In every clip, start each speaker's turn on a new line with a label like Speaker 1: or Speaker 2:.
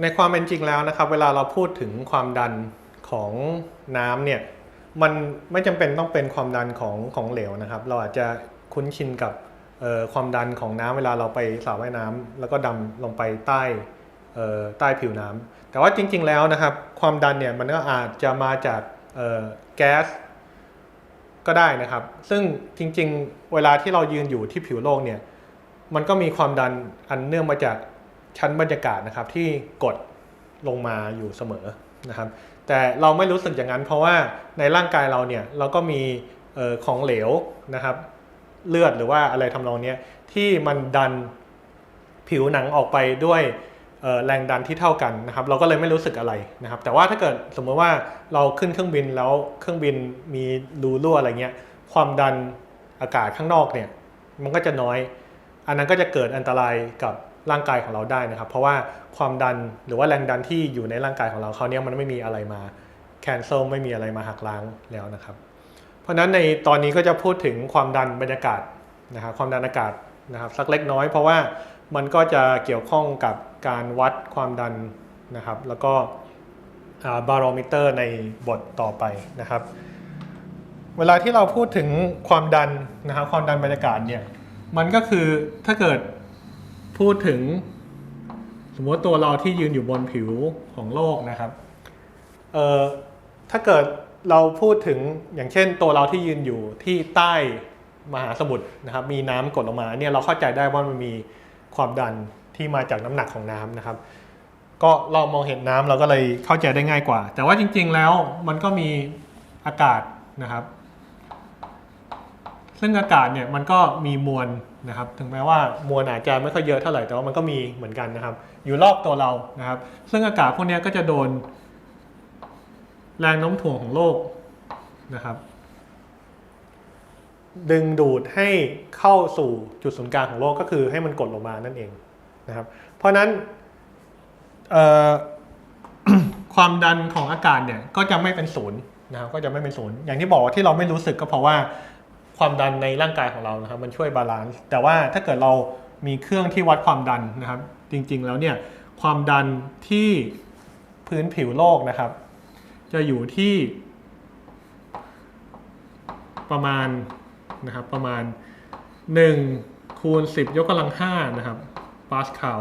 Speaker 1: ในความเป็นจริงแล้วนะครับ เวลาเราพูดถึงความดันของน้ำเนี่ยมันไม่จำเป็นต้องเป็นความดันของของเหลวนะครับ เราอาจจะคุ้นชินกับความดันของน้ำเวลาเราไปสระว่ายน้ำแล้วก็ดำลงไปใต้ใต้ผิวน้ำแต่ว่าจริง ๆแล้วนะครับ ความดันเนี่ยมันก็อาจจะมาจากแก๊สก็ได้นะครับ ซึ่งจริง ๆ เวลาที่เรายืนอยู่ที่ผิวโลกเนี่ยมันก็มีความดันอันเนื่องมาจาก ชั้นบรรยากาศนะครับที่กดลงมาอยู่เสมอนะครับ แต่เราไม่รู้สึกอย่างนั้น เพราะว่าในร่างกายเราเนี่ยเราก็มีออของเหลวนะครับ เลือดหรือว่าอะไรทำนองนี้ที่มันดันผิวหนังออกไปด้วยแรงดันที่เท่ากันนะครับ เราก็เลยไม่รู้สึกอะไรนะครับ แต่ว่าถ้าเกิดสมมติว่าเราขึ้นเครื่องบินแล้วเครื่องบินมีรูรั่วอะไรเงี้ยความดันอากาศข้างนอกเนี่ยมันก็จะน้อย อันนั้นก็จะเกิดอันตรายกับ ร่างกายของเราได้นะครับ เพราะว่าความดันหรือว่าแรงดันที่อยู่ในร่างกายของเราเขาวเนี่ยมันไม่มีอะไรมาแคนเซิลไม่มีอะไรมาหักล้างแล้วนะครับ เพราะฉะนั้นในตอนนี้ก็จะพูดถึงความดันบรรยากาศนะครับความดันอากาศนะครับสักเล็กน้อย เพราะว่ามันก็จะเกี่ยวข้องกับการวัดความดันนะครับ แล้วก็บารอมิเตอร์ในบทต่อไปนะครับ เวลาที่เราพูดถึงความดันนะครับความดันบรรยากาศเนี่ยมันก็คือถ้าเกิด พูดถึง สมมติตัวเราที่ยืนอยู่บนผิวของโลกนะครับเอ่อถ้าเกิดเราพูดถึงอย่างเช่น ตัวเราที่ยืนอยู่ที่ใต้มหาสมุทรนะครับ มีน้ำกดลงมาเนี่ยเราเข้าใจได้ว่ามันมีความดันที่มาจากน้ำหนักของน้ำนะครับ ก็เรามองเห็นน้ำเราก็เลยเข้าใจได้ง่ายกว่า แต่ว่าจริง ๆแล้วมันก็มีอากาศนะครับ ซึ่งอากาศเนี่ยมันก็มีมวลนะครับ ถึงแม้ว่ามวลอาจจะไม่ค่อยเยอะเท่าไหร่แต่ว่ามันก็มีเหมือนกันนะครับ อยู่รอบตัวเรานะครับ ซึ่งอากาศพวกนี้ก็จะโดน แรงโน้มถ่วงของโลกนะครับ ดึงดูดให้เข้าสู่จุดศูนย์กลางของโลกก็คือให้มันกดลงมานั่นเองนะครับ เพราะนั้นความดันของอากาศเนี่ยก็จะไม่เป็นศูนย์นะครับก็จะไม่เป็นศูนย์อย่างที่บอกว่าที่เราไม่รู้สึกก็เพราะว่า ความดันในร่างกายของเรานะครับ มันช่วยบาลานซ์แต่ว่าถ้าเกิดเรามีเครื่องที่วัดความดันนะครับ จริงๆแล้วเนี่ยความดันที่พื้นผิวโลกนะครับ จะอยู่ที่ประมาณนะครับประมาณ 1 คูณ 10 ยกกำลัง 5 นะครับปาสคาล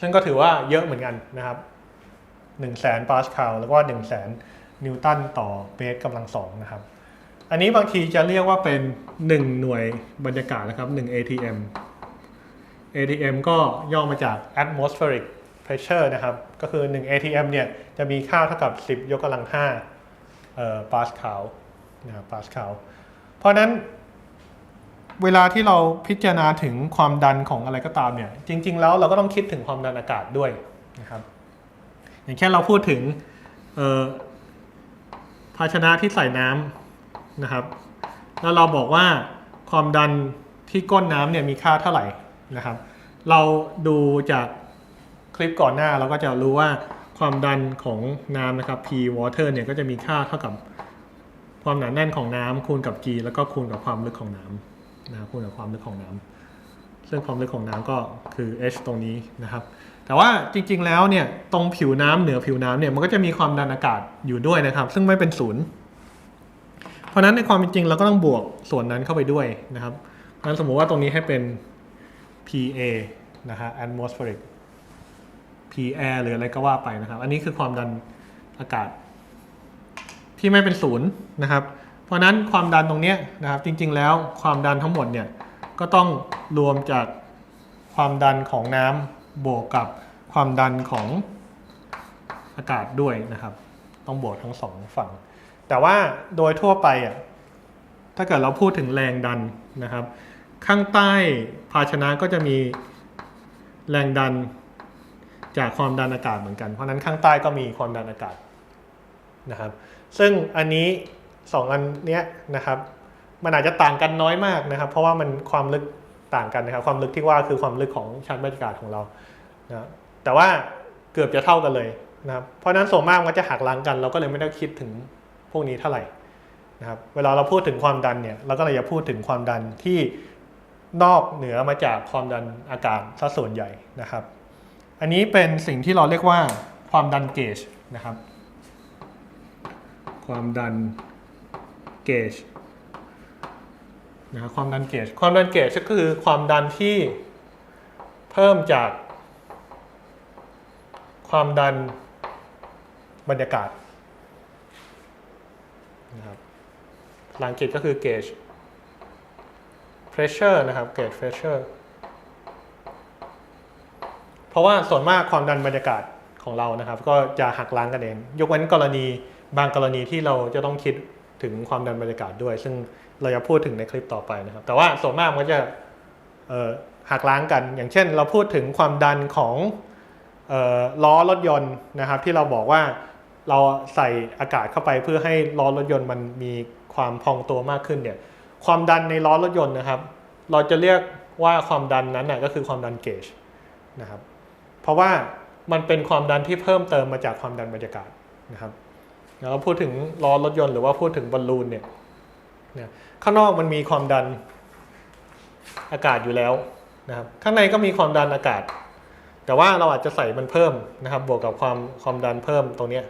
Speaker 1: ซึ่งก็ถือว่าเยอะเหมือนกันนะครับ1 0 0 0 0แสนปาสคาลแล้วก็ 1 0 0 0 0แสนนิวตันต่อเมตรกำลังสองนะครับ อันนี้บางทีจะเรียกว่าเป็น 1 หน่วยบรรยากาศนะครับ 1 ATM ATM ก็ย่อมาจาก atmospheric pressure นะครับ ก็คือ 1 ATM เนี่ยจะมีค่าเท่ากับ 10 ยกกำลัง5เอ่อปาสคาลนะครับปาสคาลเพราะนั้นเวลาที่เราพิจารณาถึงความดันของอะไรก็ตามเนี่ย จริง ๆ แล้วเราก็ต้องคิดถึงความดันอากาศด้วยนะครับ อย่างเช่นเราพูดถึงภาชนะที่ใส่น้ำ นะครับ แล้วเราบอกว่าความดันที่ก้นน้ำเนี่ยมีค่าเท่าไหร่นะครับ เราดูจากคลิปก่อนหน้าเราก็จะรู้ว่าความดันของน้ำนะครับ P water เนี่ยก็จะมีค่าเท่ากับความหนาแน่นของน้ำคูณกับ G แล้วก็คูณกับความลึกของน้ำนะคูณกับความลึกของน้ำซึ่งความลึกของน้ำก็คือ H ตรงนี้นะครับ แต่ว่าจริงๆแล้วเนี่ยตรงผิวน้ำเหนือผิวน้ำเนี่ยมันก็จะมีความดันอากาศอยู่ด้วยนะครับ ซึ่งไม่เป็นศูนย์ เพราะนั้นในความเป็นจริงเราก็ต้องบวกส่วนนั้นเข้าไปด้วยนะครับเพราะฉะนั้นสมมุติว่าตรงนี้ให้เป็น PA นะฮะ atmospheric P air หรืออะไรก็ว่าไปนะครับ อันนี้คือความดันอากาศ ที่ไม่เป็นศูนย์นะครับ เพราะนั้นความดันตรงนี้นะครับจริง ๆ แล้วความดันทั้งหมดเนี่ยก็ต้องรวมจากความดันของน้ำบวกกับความดันของอากาศด้วยนะครับ ต้องบวกทั้งสองฝั่ง แต่ว่าโดยทั่วไปอะถ้าเกิดเราพูดถึงแรงดันนะครับ ข้างใต้ภาชนะก็จะมีแรงดันจากความดันอากาศเหมือนกัน เพราะนั้นข้างใต้ก็มีความดันอากาศนะครับ ซึ่งอันนี้สองอันเนี้ยนะครับ มันอาจจะต่างกันน้อยมากนะครับ เพราะว่ามันความลึกต่างกันนะครับ ความลึกที่ว่าคือความลึกของชั้นบรรยากาศของเรานะแต่ว่าเกือบจะเท่ากันเลยนะครับ เพราะฉะนั้นส่วนมากมันจะหักล้างกัน เราก็เลยไม่ได้คิดถึง พวกนี้เท่าไหร่นะครับเวลาเราพูดถึงความดันเนี่ยเราก็เลยจะพูดถึงความดันที่นอกเหนือมาจากความดันอากาศซะส่วนใหญ่นะครับ อันนี้เป็นสิ่งที่เราเรียกว่าความดันเกจนะครับ ความดันเกจนะครับความดันเกจความดันเกจก็คือความดันที่เพิ่มจากความดันบรรยากาศ นะครับภาษาอังกฤษก็คือ gauge pressure นะครับ gauge pressure เพราะว่าส่วนมากความดันบรรยากาศของเรานะครับ ก็จะหักล้างกันเอง ยกเว้นกรณีบางกรณีที่เราจะต้องคิดถึงความดันบรรยากาศด้วย ซึ่งเราจะพูดถึงในคลิปต่อไปนะครับ แต่ว่าส่วนมากมันก็จะหักล้างกัน อย่างเช่น เราพูดถึงความดันของออล้อรถยนต์นะครับ ที่เราบอกว่า เราใส่อากาศเข้าไปเพื่อให้ล้อรถยนต์มันมีความพองตัวมากขึ้นเนี่ยความดันในล้อรถยนต์นะครับ เราจะเรียกว่าความดันนั้นนะก็คือความดันเกจนะครับเพราะว่ามันเป็นความดันที่เพิ่มเติมมาจากความดันบรรยากาศนะครับแล้วพูดถึงล้อรถยนต์หรือว่าพูดถึงบอลลูนเนี่ยเนี่ยข้างนอกมันมีความดันอากาศอยู่แล้วนะครับข้างในก็มีความดันอากาศ แต่ว่าเราอาจจะใส่มันเพิ่มนะครับบวกกับความความดันเพิ่มตรงนี้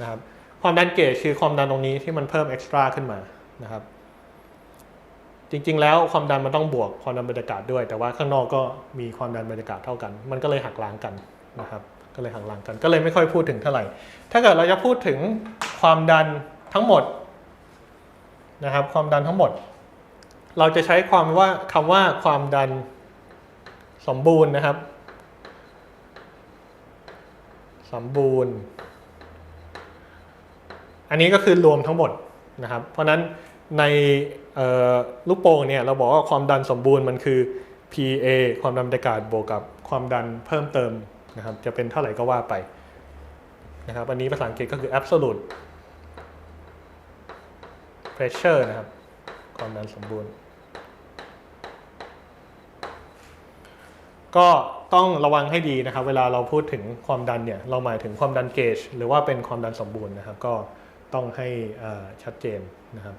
Speaker 1: นะครับความดันเกจคือความดันตรงนี้ที่มันเพิ่มเอ็กซ์ตร้าขึ้นมานะครับจริง ๆ แล้วความดันมันต้องบวกความดันบรรยากาศด้วย แต่ว่าข้างนอกก็มีความดันบรรยากาศเท่ากัน มันก็เลยหักล้างกันนะครับก็เลยหักล้างกัน ก็เลยไม่ค่อยพูดถึงเท่าไหร่ ถ้าเกิดเราจะพูดถึงความดันทั้งหมดนะครับความดันทั้งหมด เราจะใช้ความว่าคำว่าความดันสมบูรณ์นะครับ สมบูรณ์ อันนี้ก็คือรวมทั้งหมดนะครับ เพราะนั้นในลูกโป่งเนี่ยเราบอกว่าความดันสมบูรณ์มันคือ PA ความดันบรรยากาศบวกกับความดันเพิ่มเติมนะครับ จะเป็นเท่าไหร่ก็ว่าไปนะครับ อันนี้ภาษาอังกฤษก็คือ absolute pressure นะครับ ความดันสมบูรณ์ ก็ ต้องระวังให้ดีนะครับ เวลาเราพูดถึงความดันเนี่ยเราหมายถึงความดันเกจหรือว่าเป็นความดันสมบูรณ์นะครับ ก็ต้องให้ชัดเจนนะครับ